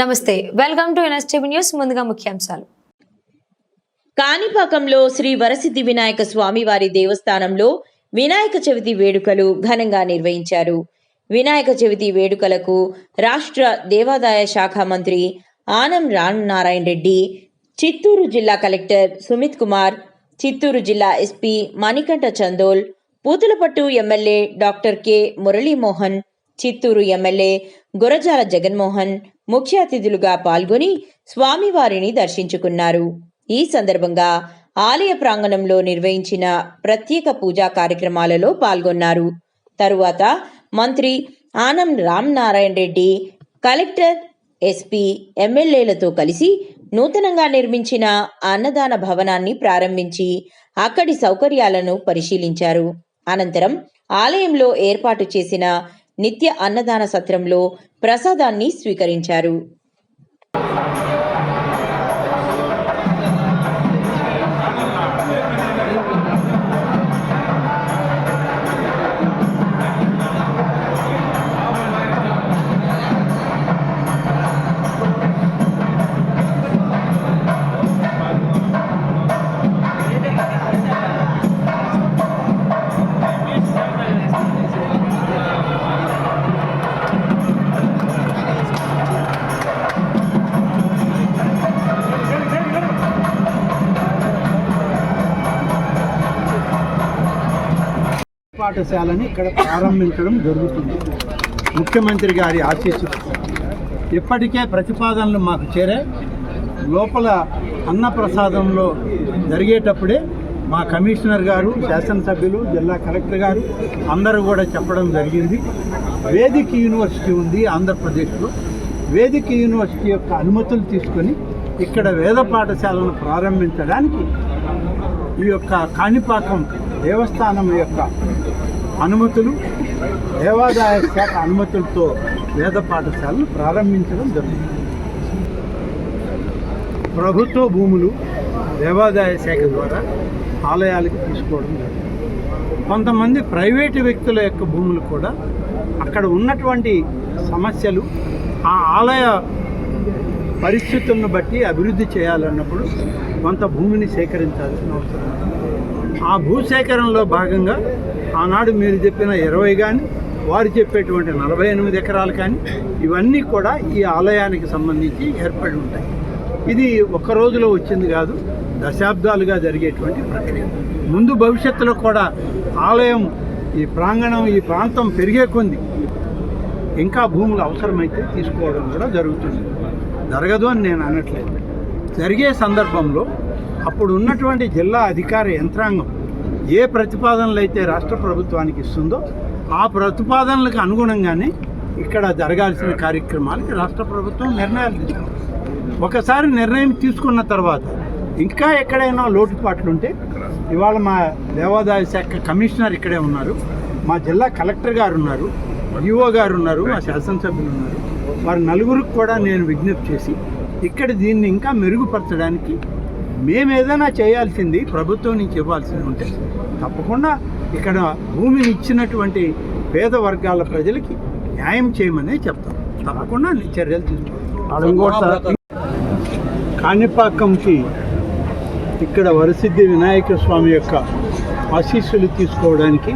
నమస్తే welcome to NSTV news ముందుగా ముఖ్యాంశాలు. కాణిపాకంలో శ్రీ వరసిద్ధి వినాయక స్వామివారి దేవస్థానంలో వినాయక చవితి వేడుకలు ఘనంగా నిర్వహించారు. వినాయక చవితి వేడుకలకు రాష్ట్ర దేవాదాయ శాఖ మంత్రి ఆనం రామనారాయణ రెడ్డి చిత్తూరు జిల్లా కలెక్టర్ సుమిత్ కుమార్ చిత్తూరు జిల్లా SP Manikanta Chandol Puthalapattu MLA doctor K Muralimohan Chittoor MLA Gurajala Jaganmohan ముఖ్య అతిథులుగా పాల్గొని స్వామివారిని దర్శించుకున్నారు. ఈ సందర్భంగా ఆలయ ప్రాంగణంలో నిర్వహించిన ప్రత్యేక పూజా కార్యక్రమాలలో పాల్గొన్నారు. తరువాత మంత్రి ఆనం రామ్ నారాయణ రెడ్డి కలెక్టర్ ఎస్పీ ఎమ్మెల్యేలతో కలిసి నూతనంగా నిర్మించిన అన్నదాన భవనాన్ని ప్రారంభించి అక్కడి సౌకర్యాలను పరిశీలించారు. అనంతరం ఆలయంలో ఏర్పాటు చేసిన నిత్య అన్నదాన సత్రంలో ప్రసాదాన్ని స్వీకరించారు. పాఠశాలని ఇక్కడ ప్రారంభించడం జరుగుతుంది. ముఖ్యమంత్రి గారి ఆశీస్సులు ఇప్పటికే ప్రతిపాదనలు మాకు చేరే లోపల అన్నప్రసాదంలో జరిగేటప్పుడే మా కమిషనర్ గారు శాసనసభ్యులు జిల్లా కలెక్టర్ గారు అందరూ కూడా చెప్పడం జరిగింది. వేదిక యూనివర్సిటీ ఉంది ఆంధ్రప్రదేశ్లో. వేదిక యూనివర్సిటీ యొక్క అనుమతులు తీసుకొని ఇక్కడ వేద పాఠశాలను ప్రారంభించడానికి ఈ యొక్క కాణిపాకం దేవస్థానం యొక్క అనుమతులు దేవాదాయ శాఖ అనుమతులతో వేద పాఠశాలను ప్రారంభించడం జరుగుతుంది. ప్రభుత్వ భూములు దేవాదాయ శాఖ ద్వారా ఆలయాలకు తీసుకోవడం జరుగుతుంది. కొంతమంది ప్రైవేటు వ్యక్తుల యొక్క భూములు కూడా అక్కడ ఉన్నటువంటి సమస్యలు ఆ ఆలయ పరిస్థితులను బట్టి అభివృద్ధి చేయాలన్నప్పుడు కొంత భూమిని సేకరించాల్సిన అవసరం ఆ భూసేకరణలో భాగంగా ఆనాడు మీరు చెప్పిన ఇరవై కానీ వారు చెప్పేటువంటి నలభై ఎనిమిది ఎకరాలు కానీ ఇవన్నీ కూడా ఈ ఆలయానికి సంబంధించి ఏర్పడి ఉంటాయి. ఇది ఒక్క రోజులో వచ్చింది కాదు దశాబ్దాలుగా జరిగేటువంటి ప్రక్రియ. ముందు భవిష్యత్తులో కూడా ఆలయం ఈ ప్రాంగణం ఈ ప్రాంతం పెరిగే కొంది ఇంకా భూములు అవసరమైతే తీసుకోవడం కూడా జరుగుతుంది. జరగదు అని నేను అనట్లేదు. జరిగే సందర్భంలో అప్పుడు ఉన్నటువంటి జిల్లా అధికార యంత్రాంగం ఏ ప్రతిపాదనలు అయితే రాష్ట్ర ప్రభుత్వానికి ఇస్తుందో ఆ ప్రతిపాదనలకు అనుగుణంగానే ఇక్కడ జరగాల్సిన కార్యక్రమాలకి రాష్ట్ర ప్రభుత్వం నిర్ణయాలు తీసుకుంది. ఒకసారి నిర్ణయం తీసుకున్న తర్వాత ఇంకా ఎక్కడైనా లోటుపాట్లు ఉంటే ఇవాళ మా దేవాదాయ శాఖ కమిషనర్ ఇక్కడే ఉన్నారు మా జిల్లా కలెక్టర్ గారు ఉన్నారు ఈఓ గారు ఉన్నారు మా శాసనసభ్యులు ఉన్నారు. వారి నలుగురికి కూడా నేను విజ్ఞప్తి చేసి ఇక్కడ దీన్ని ఇంకా మెరుగుపరచడానికి మేము ఏదైనా చేయాల్సింది ప్రభుత్వం నుంచి ఇవ్వాల్సింది ఉంటే తప్పకుండా ఇక్కడ భూమిని ఇచ్చినటువంటి పేద వర్గాల ప్రజలకి న్యాయం చేయమని చెప్తాం. తప్పకుండా చర్యలు తీసుకుంటాం కాణిపాకంకి ఇక్కడ వరసిద్ధి వినాయక స్వామి యొక్క ఆశీస్సులు తీసుకోవడానికి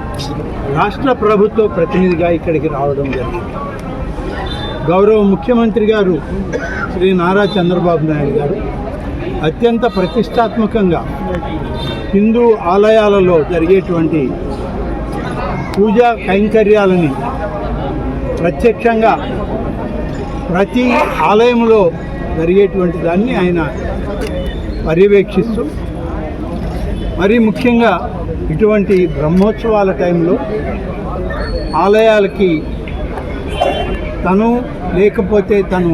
రాష్ట్ర ప్రభుత్వ ప్రతినిధిగా ఇక్కడికి రావడం జరిగింది. గౌరవ ముఖ్యమంత్రి గారు శ్రీ నారా చంద్రబాబు నాయుడు గారు అత్యంత ప్రతిష్టాత్మకంగా హిందూ ఆలయాలలో జరిగేటువంటి పూజా కైంకర్యాలని ప్రత్యక్షంగా ప్రతి ఆలయంలో జరిగేటువంటి దాన్ని ఆయన పర్యవేక్షిస్తూ మరీ ముఖ్యంగా ఇటువంటి బ్రహ్మోత్సవాల టైంలో ఆలయాలకి తను లేకపోతే తను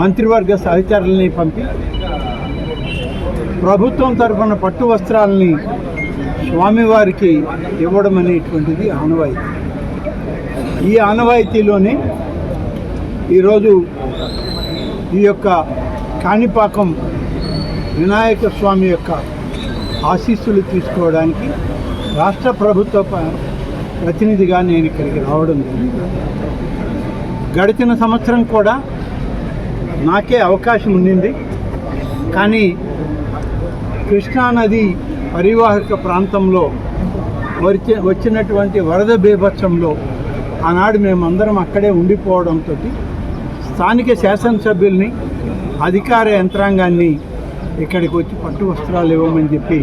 మంత్రివర్గ సహచరుల్ని పంపి ప్రభుత్వం తరఫున పట్టు వస్త్రాలని స్వామివారికి ఇవ్వడం అనేటువంటిది ఆనవాయితీ. ఈ ఆనవాయితీలోనే ఈరోజు ఈ యొక్క కాణిపాకం వినాయక స్వామి యొక్క ఆశీస్సులు తీసుకోవడానికి రాష్ట్ర ప్రభుత్వ ప్రతినిధిగా నేను ఇక్కడికి రావడం జరిగింది. గడిచిన సంవత్సరం కూడా నాకే అవకాశం ఉండింది. కానీ కృష్ణానది పరివాహక ప్రాంతంలో వచ్చి వచ్చినటువంటి వరద బీభత్సంలో ఆనాడు మేమందరం అక్కడే ఉండిపోవడంతో స్థానిక శాసనసభ్యుల్ని అధికార యంత్రాంగాన్ని ఇక్కడికి వచ్చి పట్టు వస్త్రాలు ఇవ్వమని చెప్పి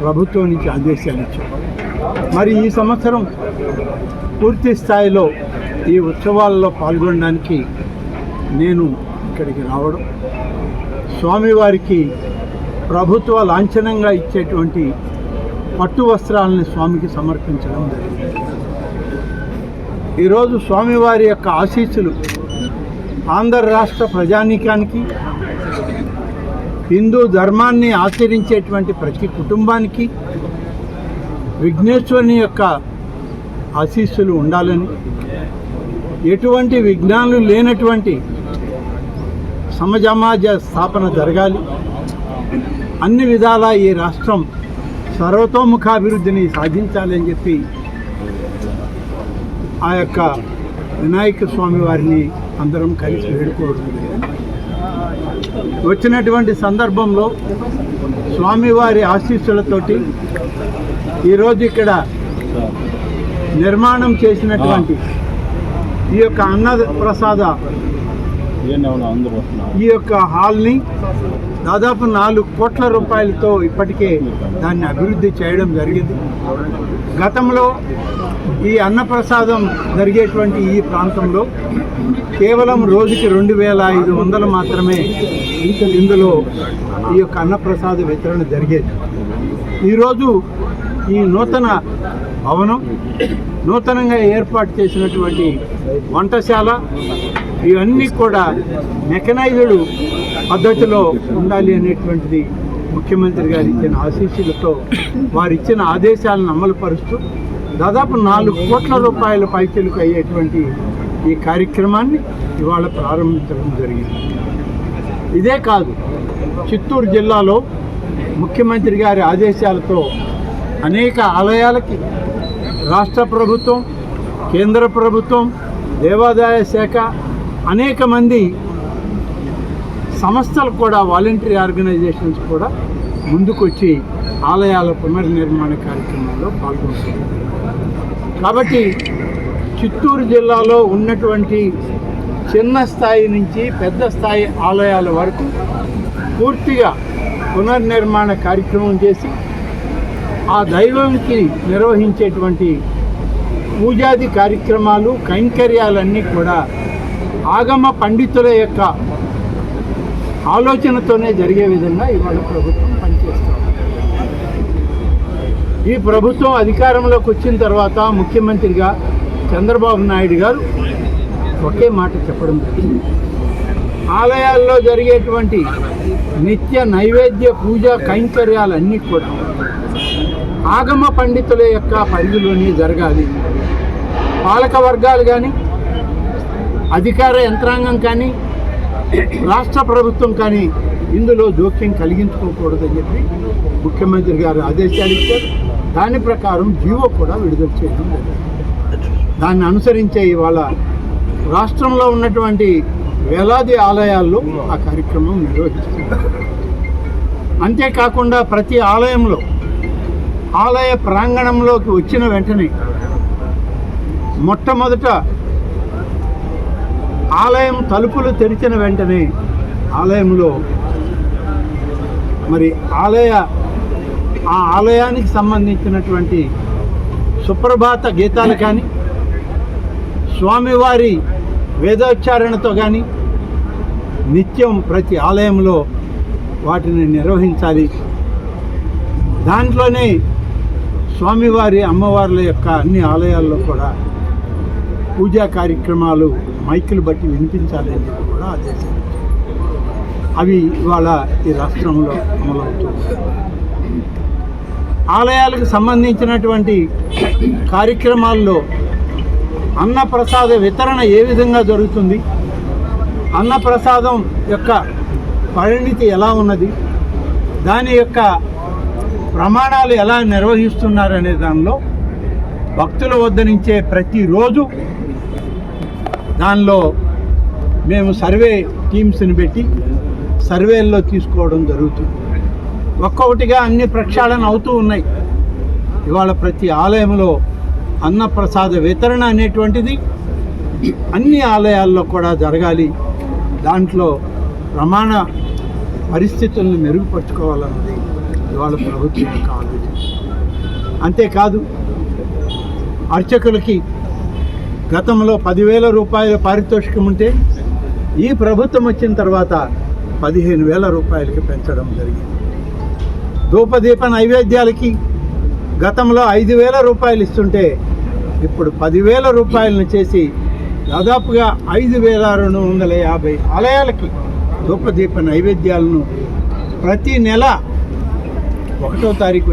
ప్రభుత్వం నుంచి ఆదేశాలు ఇచ్చాం. మరి ఈ సంవత్సరం పూర్తి స్థాయిలో ఈ ఉత్సవాల్లో పాల్గొనడానికి నేను ఇక్కడికి రావడం స్వామివారికి ప్రభుత్వ లాంఛనంగా ఇచ్చేటువంటి పట్టు వస్త్రాలని స్వామికి సమర్పించడం జరిగింది. ఈరోజు స్వామివారి యొక్క ఆశీస్సులు ఆంధ్ర రాష్ట్ర ప్రజానీకానికి హిందూ ధర్మాన్ని ఆచరించేటువంటి ప్రతి కుటుంబానికి విఘ్నేశ్వరుని యొక్క ఆశీస్సులు ఉండాలని ఎటువంటి విఘ్నాలు లేనటువంటి సమజమాజ స్థాపన జరగాలి. అన్ని విధాల ఈ రాష్ట్రం సర్వతోముఖాభివృద్ధిని సాధించాలి అని చెప్పి ఆ యొక్క వినాయక స్వామి వారిని అందరం కలిసి వేడుకోవడం వచ్చినటువంటి సందర్భంలో స్వామివారి ఆశీస్సులతోటి ఈరోజు ఇక్కడ నిర్మాణం చేసినటువంటి ఈ యొక్క అన్న ప్రసాద ఈ యొక్క హాల్ని దాదాపు నాలుగు కోట్ల రూపాయలతో ఇప్పటికే దాన్ని అభివృద్ధి చేయడం జరిగింది. గతంలో ఈ అన్నప్రసాదం జరిగేటువంటి ఈ ప్రాంతంలో కేవలం రోజుకి రెండు వేల ఐదు వందలు మాత్రమే ఇందులో ఈ యొక్క అన్నప్రసాద వితరణ జరిగేది. ఈరోజు ఈ నూతన భవనం నూతనంగా ఏర్పాటు చేసినటువంటి వంటశాల ఇవన్నీ కూడా మెకనైజ్డ్ పద్ధతిలో ఉండాలి అనేటువంటిది ముఖ్యమంత్రి గారు ఇచ్చిన ఆశీస్సులతో వారు ఇచ్చిన ఆదేశాలను అమలు పరుస్తూ దాదాపు నాలుగు కోట్ల రూపాయల పైచలకు అయ్యేటువంటి ఈ కార్యక్రమాన్ని ఇవాళ ప్రారంభించడం జరిగింది. ఇదే కాదు చిత్తూరు జిల్లాలో ముఖ్యమంత్రి గారి ఆదేశాలతో అనేక ఆలయాలకి రాష్ట్ర ప్రభుత్వం కేంద్ర ప్రభుత్వం దేవాదాయ శాఖ అనేక మంది సంస్థలు కూడా వాలంటరీ ఆర్గనైజేషన్స్ కూడా ముందుకొచ్చి ఆలయాల పునర్నిర్మాణ కార్యక్రమంలో పాల్గొంటున్నారు. కాబట్టి చిత్తూరు జిల్లాలో ఉన్నటువంటి చిన్న స్థాయి నుంచి పెద్ద స్థాయి ఆలయాల వరకు పూర్తిగా పునర్నిర్మాణ కార్యక్రమం చేసి ఆ దైవంకి నిర్వహించేటువంటి పూజాది కార్యక్రమాలు కైంకర్యాలన్నీ కూడా ఆగమ పండితుల యొక్క ఆలోచనతోనే జరిగే విధంగా ఇవాళ ప్రభుత్వం పనిచేస్తుంది. ఈ ప్రభుత్వం అధికారంలోకి వచ్చిన తర్వాత ముఖ్యమంత్రిగా చంద్రబాబు నాయుడు గారు ఒకే మాట చెప్పడం జరిగింది. ఆలయాల్లో జరిగేటువంటి నిత్య నైవేద్య పూజా కైంకర్యాలన్నీ కూడా ఆగమ పండితుల యొక్క పరిధిలోని జరగాలి. పాలక వర్గాలు కానీ అధికార యంత్రాంగం కానీ రాష్ట్ర ప్రభుత్వం కానీ ఇందులో జోక్యం కలిగించుకోకూడదని చెప్పి ముఖ్యమంత్రి గారు ఆదేశాలు ఇచ్చారు. దాని ప్రకారం జీవో కూడా విడుదల చేయడం దాన్ని అనుసరించే ఇవాళ రాష్ట్రంలో ఉన్నటువంటి వేలాది ఆలయాల్లో ఆ కార్యక్రమం నిర్వహిస్తున్నారు. అంతేకాకుండా ప్రతి ఆలయంలో ఆలయ ప్రాంగణంలోకి వచ్చిన వెంటనే మొట్టమొదట ఆలయం తలుపులు తెరిచిన వెంటనే ఆలయంలో మరి ఆలయ ఆ ఆలయానికి సంబంధించినటువంటి సుప్రభాత గీతాలు కానీ స్వామివారి వేదోచ్చారణతో కానీ నిత్యం ప్రతి ఆలయంలో వాటిని నిర్వహించాలి. దాంట్లోనే స్వామివారి అమ్మవార్ల యొక్క అన్ని ఆలయాల్లో కూడా పూజా కార్యక్రమాలు మైకులు బట్టి వినిపించాలి అని చెప్పి కూడా ఆదేశాలు అవి ఇవాళ ఈ రాష్ట్రంలో అమలవుతుంది ఆలయాలకు సంబంధించినటువంటి కార్యక్రమాల్లో అన్నప్రసాద వితరణ ఏ విధంగా జరుగుతుంది? అన్నప్రసాదం యొక్క పరిణితి ఎలా ఉన్నది? దాని యొక్క ప్రమాణాలు ఎలా నిర్వహిస్తున్నారనే దానిలో భక్తుల వద్ద నుంచే ప్రతిరోజు దానిలో మేము సర్వే టీమ్స్ని పెట్టి సర్వేల్లో తీసుకోవడం జరుగుతుంది. ఒక్కొక్కటిగా అన్ని ప్రక్షాళన అవుతూ ఉన్నాయి. ఇవాళ ప్రతి ఆలయంలో అన్నప్రసాద వితరణ అనేటువంటిది అన్ని ఆలయాల్లో కూడా జరగాలి. దాంట్లో ప్రమాణ పరిస్థితులను మెరుగుపరుచుకోవాలన్నది ఇవాళ ప్రభుత్వం యొక్క ఆలోచన. అంతేకాదు అర్చకులకి గతంలో పదివేల రూపాయల పారితోషికం ఉంటే ఈ ప్రభుత్వం వచ్చిన తర్వాత పదిహేను వేల రూపాయలకి పెంచడం జరిగింది. ధూపదీప నైవేద్యాలకి గతంలో ఐదు వేల రూపాయలు ఇస్తుంటే ఇప్పుడు పదివేల రూపాయలను చేసి దాదాపుగా ఐదు వేల రెండు వందల యాభై ఆలయాలకి ధూపదీప నైవేద్యాలను ప్రతి నెల ఒకటో తారీఖు